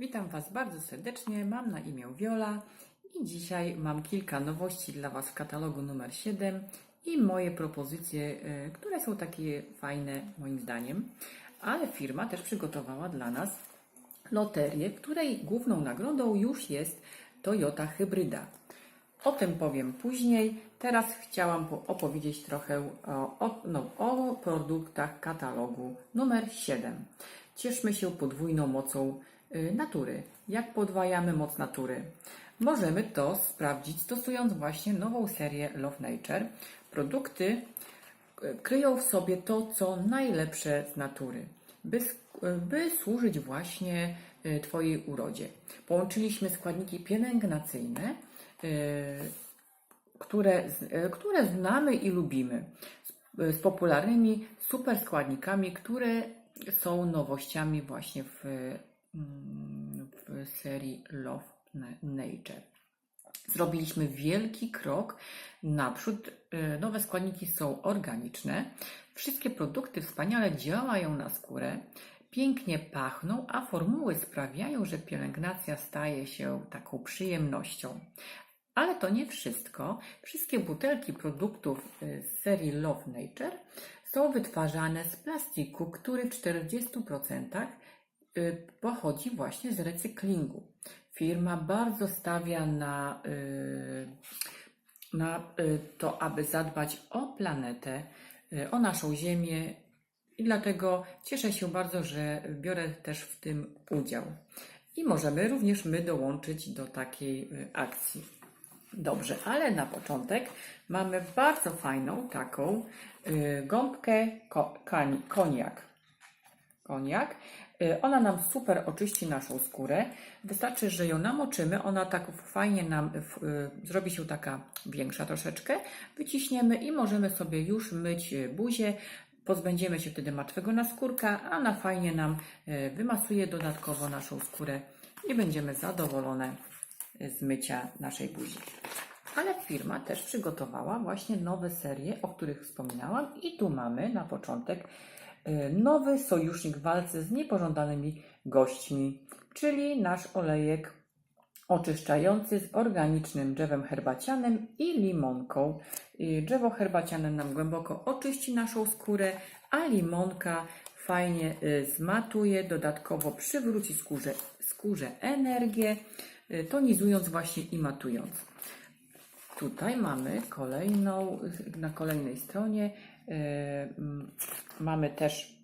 Witam Was bardzo serdecznie. Mam na imię Wiola i dzisiaj mam kilka nowości dla Was w katalogu numer 7 i moje propozycje, e, które są takie fajne moim zdaniem. Ale firma też przygotowała dla nas loterię, której główną nagrodą już jest Toyota Hybryda. O tym powiem później. Teraz chciałam po- opowiedzieć trochę o, o, no, o produktach katalogu numer 7. Cieszmy się podwójną mocą natury. Jak podwajamy moc natury? Możemy to sprawdzić stosując właśnie nową serię Love Nature. Produkty y, kryją w sobie to, co najlepsze z natury, by, y, by służyć właśnie y, Twojej urodzie. Połączyliśmy składniki pielęgnacyjne, y, które, y, które znamy i lubimy, z, popularnymi super składnikami, które są nowościami właśnie w, w serii Love Na- Nature. Zrobiliśmy wielki krok naprzód. Y, Nowe składniki są organiczne. Wszystkie produkty wspaniale działają na skórę, pięknie pachną, a formuły sprawiają, że pielęgnacja staje się taką przyjemnością. Ale to nie wszystko. Wszystkie butelki produktów y, z serii Love Nature są wytwarzane z plastiku, który w 40% y, pochodzi właśnie z recyklingu. Firma bardzo stawia na, y, na y, to, aby zadbać o planetę, y, o naszą Ziemię i dlatego cieszę się bardzo, że biorę też w tym udział. I możemy również my dołączyć do takiej y, akcji. Dobrze, ale na początek mamy bardzo fajną taką y, gąbkę koniak. Koniak. Y, Ona nam super oczyści naszą skórę. Wystarczy, że ją namoczymy. Ona tak fajnie nam y, zrobi się taka większa troszeczkę. Wyciśniemy i możemy sobie już myć y, buzię. Pozbędziemy się wtedy martwego naskórka, a ona fajnie nam wymasuje dodatkowo naszą skórę i będziemy zadowolone z mycia naszej buzi. Ale firma też przygotowała właśnie nowe serie, o których wspominałam, i tu mamy na początek nowy sojusznik w walce z niepożądanymi gośćmi, czyli nasz olejek oczyszczający z organicznym drzewem herbacianym i limonką. Y, Drzewo herbaciane nam głęboko oczyści naszą skórę, a limonka fajnie y, zmatuje, dodatkowo przywróci skórze, skórze energię, y, tonizując właśnie i matując. Tutaj mamy kolejną, na kolejnej stronie y, mamy też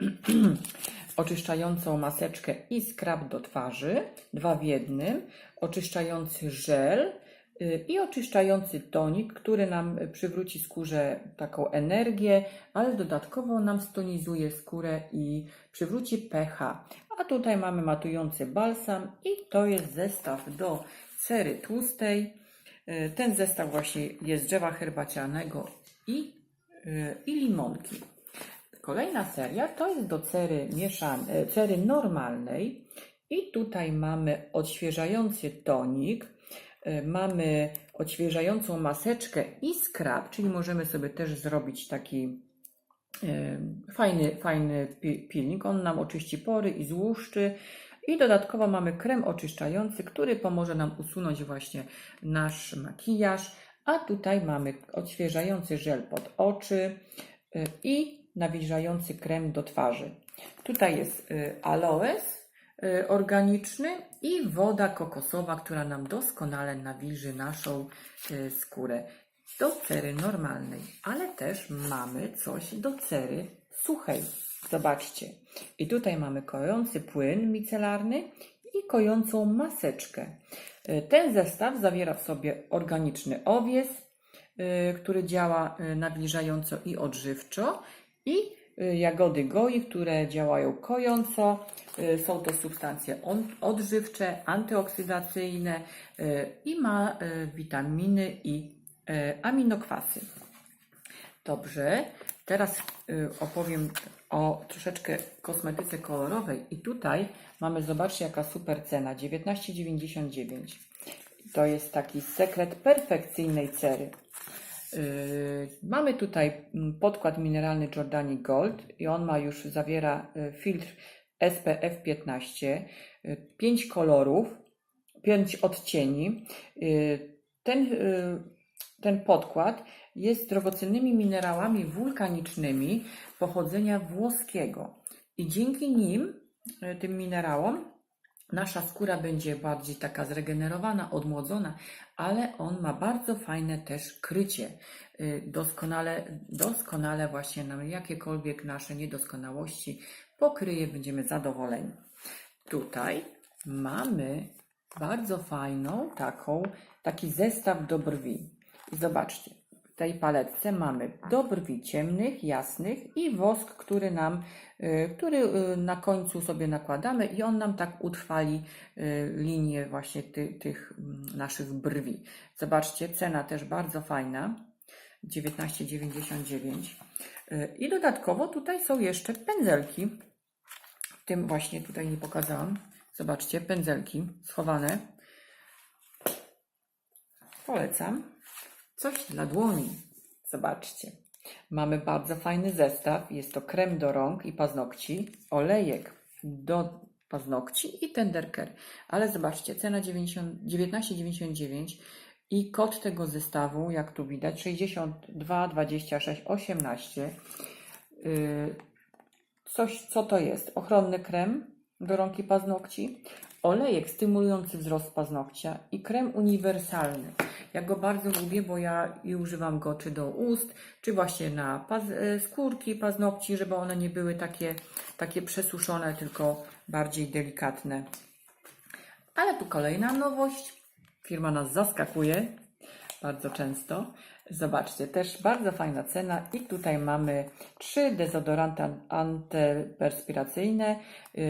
oczyszczającą maseczkę i skrab do twarzy, dwa w jednym, oczyszczający żel y, i oczyszczający tonik, który nam przywróci skórze taką energię, ale dodatkowo nam stonizuje skórę i przywróci pH. A tutaj mamy matujący balsam i to jest zestaw do cery tłustej. Y, Ten zestaw właśnie jest z drzewa herbacianego i, y, i limonki. Kolejna seria to jest do cery, mieszane, cery normalnej i tutaj mamy odświeżający tonik, y, mamy odświeżającą maseczkę i skrab, czyli możemy sobie też zrobić taki fajny, fajny pilnik. On nam oczyści pory i złuszczy. I dodatkowo mamy krem oczyszczający, który pomoże nam usunąć właśnie nasz makijaż. A tutaj mamy odświeżający żel pod oczy y, i nawilżający krem do twarzy. Tutaj jest y, aloes y, organiczny i woda kokosowa, która nam doskonale nawilży naszą skórę do cery normalnej, ale też mamy coś do cery suchej. Zobaczcie. I tutaj mamy kojący płyn micelarny i kojącą maseczkę. Y, Ten zestaw zawiera w sobie organiczny owies, y, który działa y, nawilżająco i odżywczo i jagody goi, które działają kojąco. Są to substancje odżywcze, antyoksydacyjne i ma witaminy i aminokwasy. Dobrze, teraz y, opowiem o troszeczkę kosmetyce kolorowej i tutaj mamy, zobaczcie jaka super cena, 19,99. To jest taki sekret perfekcyjnej cery. Yy, Mamy tutaj mm, podkład mineralny Giordani Gold i on ma już, zawiera y, filtr SPF 15, 5 kolorów, 5 odcieni. Y, Ten, y, ten podkład jest drogocennymi minerałami wulkanicznymi pochodzenia włoskiego i dzięki nim, y, tym minerałom, nasza skóra będzie bardziej taka zregenerowana, odmłodzona, ale on ma bardzo fajne też krycie. Y, Doskonale, doskonale właśnie nam jakiekolwiek nasze niedoskonałości pokryje, będziemy zadowoleni. Tutaj mamy bardzo fajną taką, taki zestaw do brwi. Zobaczcie, w tej paletce mamy do brwi ciemnych, jasnych i wosk, który nam, y, który y, na końcu sobie nakładamy i on nam tak utrwali y, linię właśnie ty, tych mm, naszych brwi. Zobaczcie, cena też bardzo fajna. 19,99. Y, I dodatkowo tutaj są jeszcze pędzelki. W tym właśnie tutaj nie pokazałam. Zobaczcie, pędzelki schowane. Polecam. Coś dla dłoni. Zobaczcie. Mamy bardzo fajny zestaw. Jest to krem do rąk i paznokci, olejek do paznokci i tenderker. Ale zobaczcie, cena 90 19,99 i kod tego zestawu, jak tu widać, 62 26 18. Yy, Coś, co to jest? Ochronny krem do rąk i paznokci, olejek stymulujący wzrost paznokcia i krem uniwersalny. Ja go bardzo lubię, bo ja i używam go czy do ust, czy właśnie na paz e, skórki paznokci, żeby one nie były takie, takie przesuszone, tylko bardziej delikatne. Ale tu kolejna nowość. Firma nas zaskakuje bardzo często. Zobaczcie, też bardzo fajna cena i tutaj mamy trzy dezodoranty an- antyperspiracyjne. Yy,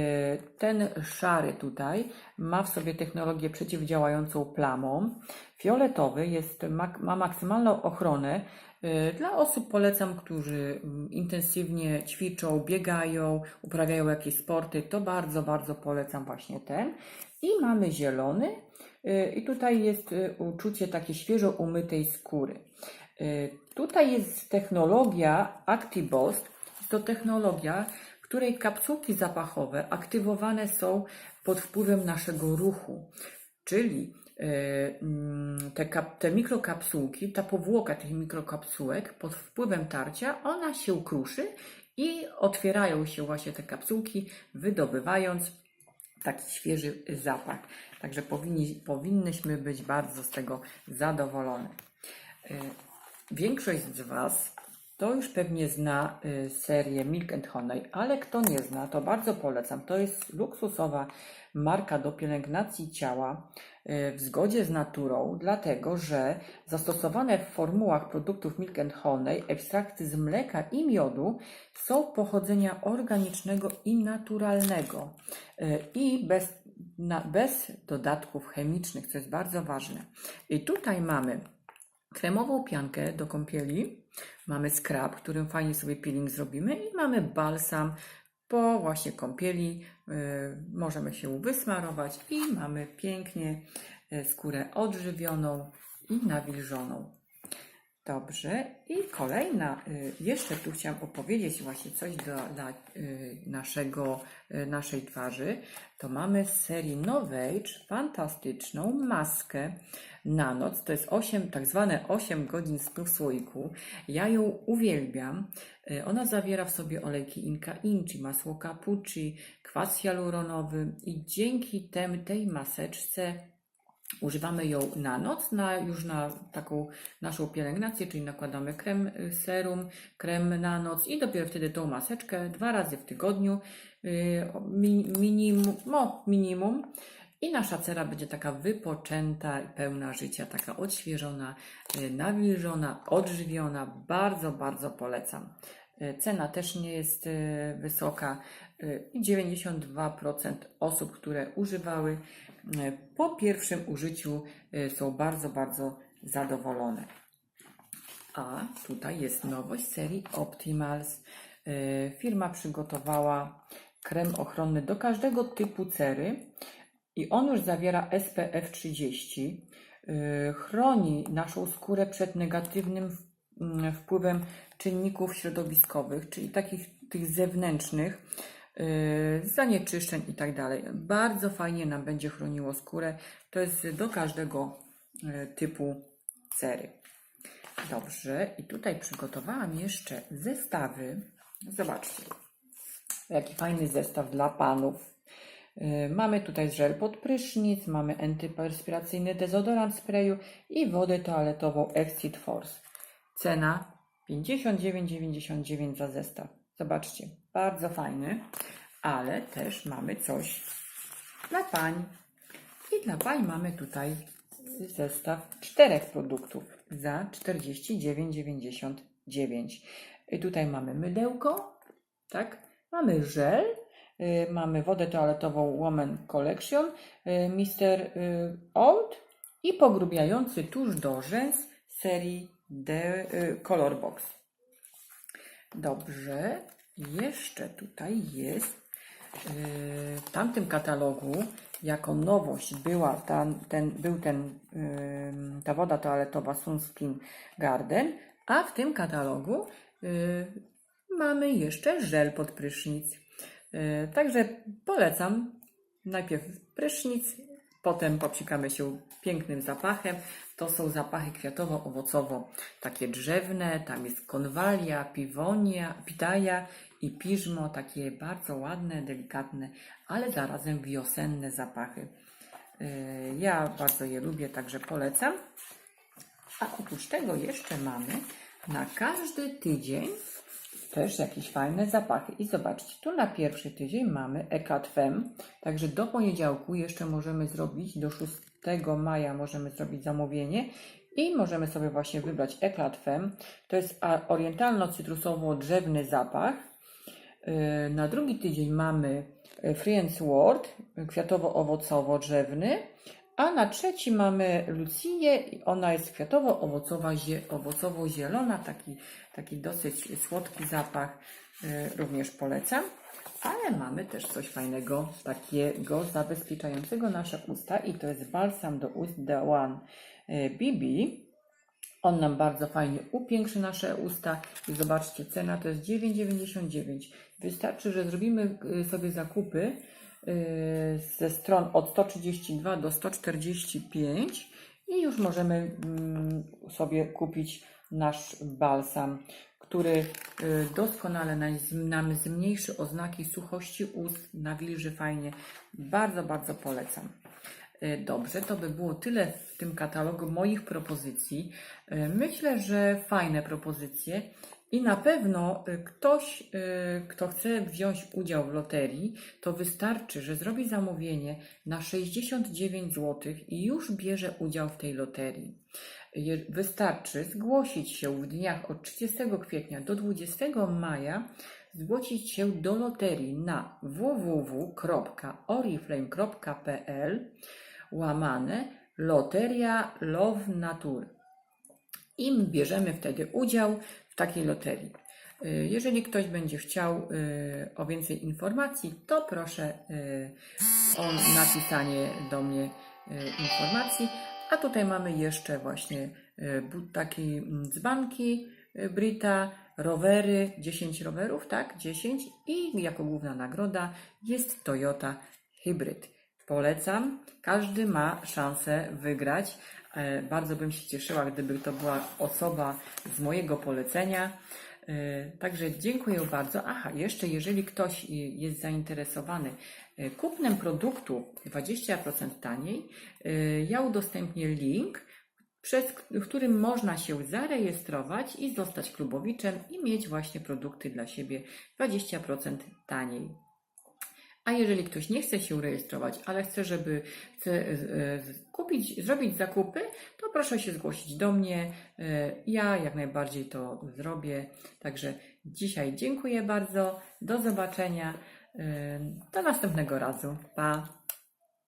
Ten szary tutaj ma w sobie technologię przeciwdziałającą plamom. Fioletowy jest, ma maksymalną ochronę. Yy, Dla osób polecam, którzy mm, intensywnie ćwiczą, biegają, uprawiają jakieś sporty, to bardzo, bardzo polecam właśnie ten. I mamy zielony, Y, I tutaj jest y, uczucie takiej świeżo umytej skóry. Y, Tutaj jest technologia ActiBoost. To technologia, której kapsułki zapachowe aktywowane są pod wpływem naszego ruchu. Czyli y, te, kap, te mikrokapsułki, ta powłoka tych mikrokapsułek pod wpływem tarcia, ona się kruszy i otwierają się właśnie te kapsułki, wydobywając taki świeży zapach. Także powinni, powinnyśmy być bardzo z tego zadowolone. Y, Większość z Was to już pewnie zna y, serię Milk and Honey, ale kto nie zna, to bardzo polecam. To jest luksusowa marka do pielęgnacji ciała y, w zgodzie z naturą, dlatego że zastosowane w formułach produktów Milk and Honey ekstrakty z mleka i miodu są pochodzenia organicznego i naturalnego y, i bez, na, bez dodatków chemicznych, co jest bardzo ważne. I tutaj mamy kremową piankę do kąpieli, mamy skrab, którym fajnie sobie peeling zrobimy i mamy balsam po właśnie kąpieli. y, Możemy się wysmarować i mamy pięknie y, skórę odżywioną i nawilżoną. Dobrze. I kolejna, y, jeszcze tu chciałam opowiedzieć właśnie coś dla, dla y, naszego, y, naszej twarzy. To mamy z serii Novage fantastyczną maskę na noc. To jest 8, tak zwane 8 godzin snu w słoiku. Ja ją uwielbiam. Ona zawiera w sobie olejki Inka Inchi, masło kapuchi, kwas hialuronowy i dzięki tem, tej maseczce Używamy ją na noc, na, już na taką naszą pielęgnację, czyli nakładamy krem y, serum, krem na noc i dopiero wtedy tą maseczkę dwa razy w tygodniu, y, mi- minimum, no, minimum. I nasza cera będzie taka wypoczęta, pełna życia, taka odświeżona, y, nawilżona, odżywiona. Bardzo, bardzo polecam. Cena też nie jest wysoka y, i 92% osób, które używały po pierwszym użyciu y, są bardzo, bardzo zadowolone. A tutaj jest nowość serii Optimals. Y, Firma przygotowała krem ochronny do każdego typu cery i on już zawiera SPF 30. Y, Chroni naszą skórę przed negatywnym mm, wpływem czynników środowiskowych, czyli takich tych zewnętrznych, zanieczyszczeń i tak dalej. Bardzo fajnie nam będzie chroniło skórę. To jest do każdego y, typu cery. Dobrze, i tutaj przygotowałam jeszcze zestawy. Zobaczcie, jaki fajny zestaw dla panów. Yy, Mamy tutaj żel pod prysznic, mamy antyperspiracyjny dezodorant sprayu i wodę toaletową Exit Force. Cena 59,99 za zestaw. Zobaczcie, bardzo fajny, ale też mamy coś dla pań. I dla pań mamy tutaj zestaw czterech produktów za 49,99. I tutaj mamy mydełko, tak? Mamy żel, y, mamy wodę toaletową Woman Collection, y, Mr. y, Old i pogrubiający tusz do rzęs serii The y, Color Box. Dobrze, jeszcze tutaj jest Yy, w tamtym katalogu jako nowość była ta, ten, był ten, yy, ta woda toaletowa Sunskin Garden, a w tym katalogu yy, mamy jeszcze żel pod prysznic. Także polecam najpierw prysznic, potem popsikamy się pięknym zapachem. To są zapachy kwiatowo-owocowo, takie drzewne, tam jest konwalia, piwonia, pitaja i piżmo, takie bardzo ładne, delikatne, ale zarazem wiosenne zapachy. Yy, Ja bardzo je lubię, także polecam. A oprócz tego jeszcze mamy na każdy tydzień też jakieś fajne zapachy. I zobaczcie, tu na pierwszy tydzień mamy Ecat Femme, także do poniedziałku jeszcze możemy zrobić, do 6 maja możemy zrobić zamówienie i możemy sobie właśnie wybrać Eclat Femme. To jest orientalno-cytrusowo-drzewny zapach. Yy, Na drugi tydzień mamy e, Friends World, kwiatowo-owocowo drzewny, a na trzeci mamy Luciję i ona jest kwiatowo-owocowa, zie- owocowo-zielona, taki, taki dosyć słodki zapach, yy, również polecam. Ale mamy też coś fajnego, takiego zabezpieczającego nasze usta i to jest balsam do ust The One BB. On nam bardzo fajnie upiększy nasze usta i zobaczcie, cena to jest 9,99. Wystarczy, że zrobimy y, sobie zakupy y, ze stron od 132 do 145 i już możemy mm, sobie kupić nasz balsam, który y, doskonale nam- zmniejszy oznaki suchości ust, nawilży fajnie. Bardzo, bardzo polecam. Y, Dobrze, to by było tyle w tym katalogu moich propozycji. Y, Myślę, że fajne propozycje i na pewno y, ktoś, y, kto chce wziąć udział w loterii, to wystarczy, że zrobi zamówienie na 69 zł i już bierze udział w tej loterii. Wystarczy zgłosić się w dniach od 30 kwietnia do 20 maja, zgłosić się do loterii na www.oriflame.pl łamane Loteria Love Nature. I my bierzemy wtedy udział w takiej loterii. Y, Jeżeli ktoś będzie chciał y, o więcej informacji, to proszę y, o napisanie do mnie informacji. A tutaj mamy jeszcze właśnie takie mm, dzbanki Brita, rowery, 10 rowerów, tak? 10 i jako główna nagroda jest Toyota Hybrid. Polecam, każdy ma szansę wygrać. E, Bardzo bym się cieszyła, gdyby to była osoba z mojego polecenia. E, Także dziękuję bardzo. Aha, jeszcze jeżeli ktoś jest zainteresowany e, kupnem produktu 20% taniej, ja udostępnię link, przez którym można się zarejestrować i zostać klubowiczem i mieć właśnie produkty dla siebie 20% taniej. A jeżeli ktoś nie chce się rejestrować, ale chce, żeby chce e, z- kupić, zrobić zakupy, to proszę się zgłosić do mnie. E, Ja jak najbardziej to zrobię. Także dzisiaj dziękuję bardzo. Do zobaczenia. E, Do następnego razu. Pa.